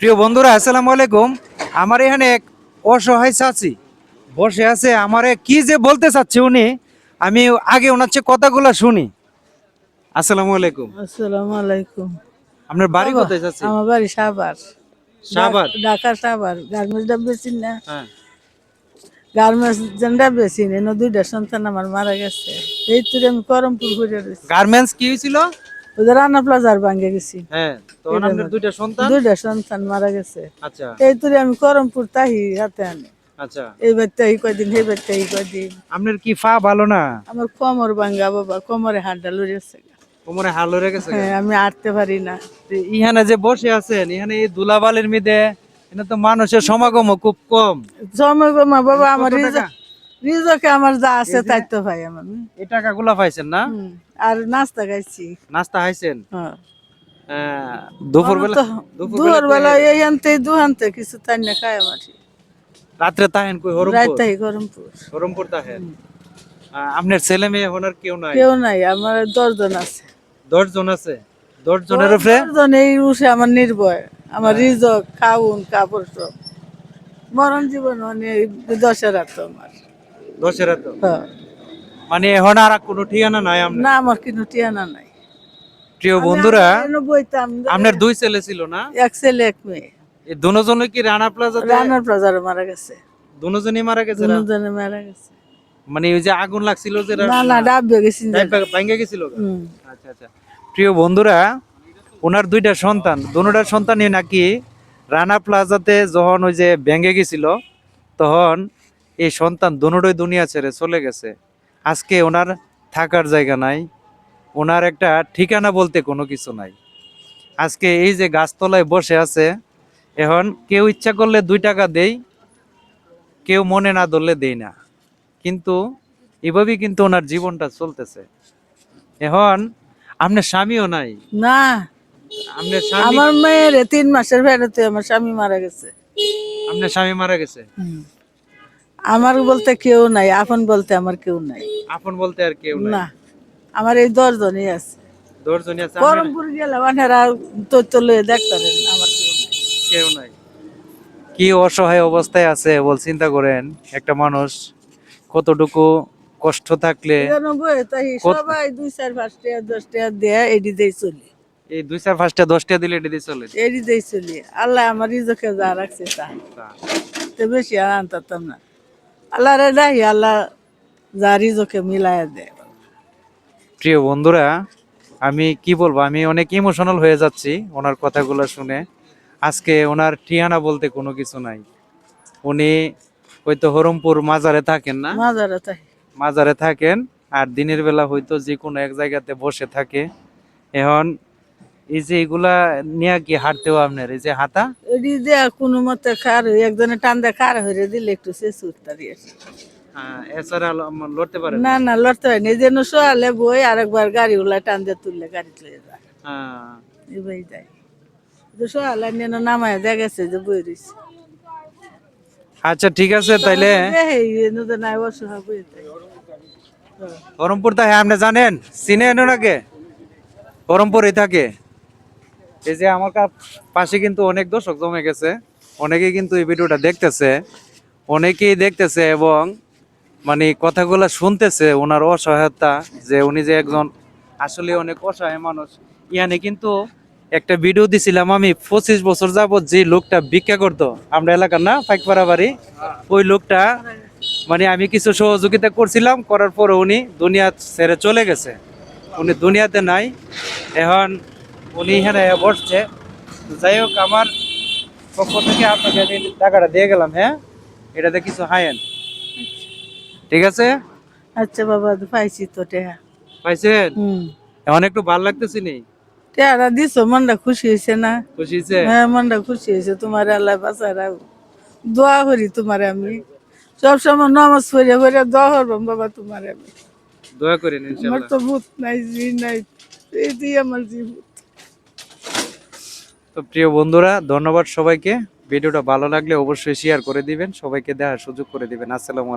প্রিয় বন্ধুরা আসসালামু আলাইকুম। আমার এখানে এক অসহায় চাচি বসে আছে আমারে কি যে বলতে চাচ্ছে উনি আমি আগে ওনার চেয়ে কথাগুলো শুনি। আসসালামু আলাইকুম। আসসালামু আলাইকুম। আপনার বাড়ি কোথায় চাচ্ছি আমার বাড়ি সাভার? ঢা- ঢাকা সাবার গার্মেন্টসটা বেশি না। হ্যাঁ। গার্মেন্টস যেটা বেশি না দুইটা সন্তান আমার মারা গেছে। এই তুই আমি করমপুর ঘুরে গার্মেন্টস কি হয়েছিল? ওদের রান্না প্লাজার ভাঙ্গে গেছি। হ্যাঁ আপনার দুইটা সন্তান? দুইটা সন্তান মারা গেছে। আচ্ছা। এই তুই আমি করমপুর তাহি হাতে আনি। আচ্ছা। এই বাড়িতে এই কয়দিন এই বাড়িতে এই কয়দিন। আপনার কি ফা ভালো না? আমার কোমর ভাঙ্গা বাবা কোমরে কোমরে গেছে হ্যাঁ আমি আটতে পারি না। ইহানে যে বসে আছেন এখানে এই দুলাবালের মিদে এখানে তো মানুষের সমাগম খুব কম। সমাগম বাবা আমার রিজক আমার যা আছে তাই তো ভাই আমার। এই টাকাগুলা পাইছেন না? আর নাস্তা খাইছি। নাস্তা খাইছেন? হ্যাঁ। এই আনতে দু আনতে কিছু তাই না খায় আমার। রাত্রে তাহেন কই? হরমপুর? রাইতাই গরমপুর হরমপুর। তাহেন আপনার ছেলে মেয়ে হনার কেউ নাই? কেউ নাই আমার দশজন আছে। দশ জন আছে? দশ জনের উপরে? দশজন এই উঠে আমার নির্ভয়। আমার রিজক খাউন কাপড় সব। মরণ জীবন মানে দশের তো আমার। দশের এত হ্যাঁ। মানে এখন আর কোনো ঠিকানা নাই আপনার? না আমার কিন্তু টিয়ানা নাই। প্রিয় বন্ধুরা আপনার দুই ছেলে ছিল না? এক ছেলে এক মেয়ে। এই দুজনে কি রানা রানার প্লাজারে মারা গেছে। দুজনই মারা গেছে দুজনে মারা গেছে। মানে ওই যে আগুন লাগছিল যে না না ডাববে গেছি। ভাঙ্গে গেছিল আচ্ছা আচ্ছা। প্রিয় বন্ধুরা ওনার দুইটা সন্তান। দুটার সন্তানই নাকি রানা প্লাজাতে যখন ওই যে ভেঙে গেছিল তখন এই সন্তান দুটোই দুনিয়া ছেড়ে চলে গেছে। আজকে ওনার থাকার জায়গা নাই ওনার একটা ঠিকানা বলতে কোনো কিছু নাই। আজকে এই যে গাছতলায় বসে আছে এখন কেউ ইচ্ছা করলে দুই টাকা দেই কেউ মনে না ধরলে দেই না। কিন্তু এভাবেই কিন্তু ওনার জীবনটা চলতেছে। এখন আপনার স্বামীও নাই। না আপনার স্বামী আমার মেয়ের তিন মাসের ফেরতে আমার স্বামী মারা গেছে। আপনার স্বামী মারা গেছে? আমার বলতে কেউ নাই আপন বলতে আমার কেউ নাই। আপন বলতে আর কেউ নাই? না আমার এই দশজনই আছে। দশজনই আছে গেলে আমার কেউ নাই। কি অসহায় অবস্থায় আছে বল চিন্তা করেন একটা মানুষ কতটুকু কষ্ট থাকলে সবাই দুই চার পাঁচ টাকা দশ টাকা দেয় চলি। এই দুই চার পাঁচটা দশটা দিলে এটি দিয়ে চলে। চলি। আল্লাহ আমার রিজকে যা রাখছে তা বেশি আর আনতাম না। আল্লাহ রে আল্লাহ যা রিজকে মিলায় দেয় প্রিয় বন্ধুরা আমি কি বলব আমি অনেক ইমোশনাল হয়ে যাচ্ছি ওনার কথাগুলো শুনে। আজকে ওনার ঠিয়ানা বলতে কোনো কিছু নাই। উনি হয়তো হরমপুর মাজারে থাকেন না? মাজারে মাজারে থাকেন আর দিনের বেলা হয়তো যে কোনো এক জায়গাতে বসে থাকে। এখন এই যে এগুলা নিয়ে কি হাঁটতেও আপনার এই যে হাতা? এডি দেয়া কোনো মতে খার হয়ে একজনে টান দিয়ে খার হয়ে দিলে একটু শেষ উঠতারি আহ, এছাড়া লড়তে পারেন না? না লড়তে হয় না। এই যেন সোয়ালে বই আরেকবার গাড়ি উলা টান দিয়ে তুললে গাড়ি চলে যায়। যায়। যে নিয়ে নামায় দেখেছে যে বই রয়েছে। আচ্ছা ঠিক আছে তাইলে হরমপুর তাই আপনি জানেন? চিনে নাকি হরমপুরে থাকে। এই যে আমার পাশে কিন্তু অনেক দর্শক জমে গেছে। অনেকেই কিন্তু এই ভিডিওটা দেখতেছে। অনেকেই দেখতেছে এবং মানে কথাগুলো শুনতেছে ওনার অসহায়তা, যে উনি যে একজন আসলে অনেক অসহায় মানুষ। ইয়ানে কিন্তু একটা ভিডিও দিছিলাম আমি, পঁচিশ বছর যাবত যে লোকটা ভিক্ষা করতো, আমরা এলাকার না, ফাইকপাড়া বাড়ি, ওই লোকটা মানে আমি কিছু সহযোগিতা করছিলাম, করার পরে উনি দুনিয়া ছেড়ে চলে গেছে। উনি দুনিয়াতে নাই, এখন উনি এখানে বসছে। যাই হোক আমার পক্ষ থেকে আপনাকে আমি টাকাটা দিয়ে গেলাম হ্যাঁ? এটাতে কিছু হায়েন ঠিক আছে? আচ্ছা বাবা পাইছি তো টেহা। পাইছেন? এখন একটু ভালো লাগতেছি নি? দিছো মনটা খুশি হয়েছে না? খুশি হয়েছে হ্যাঁ মনটা খুশি হয়েছে তোমার আল্লাহ দোয়া করি তোমার আমি। সবসময় নামাজ পড়ে পড়ে দোয়া করবাম বাবা তোমার আমি। দয়া করেন আমার তো ভূত নাই জি নাই। এই দিয়ে আমার জীবন। তো প্রিয় বন্ধুরা, ধন্যবাদ সবাইকে। ভিডিওটা ভালো লাগলে অবশ্যই শেয়ার করে দিবেন, সবাইকে দেওয়ার সুযোগ করে দিবেন। আসসালামু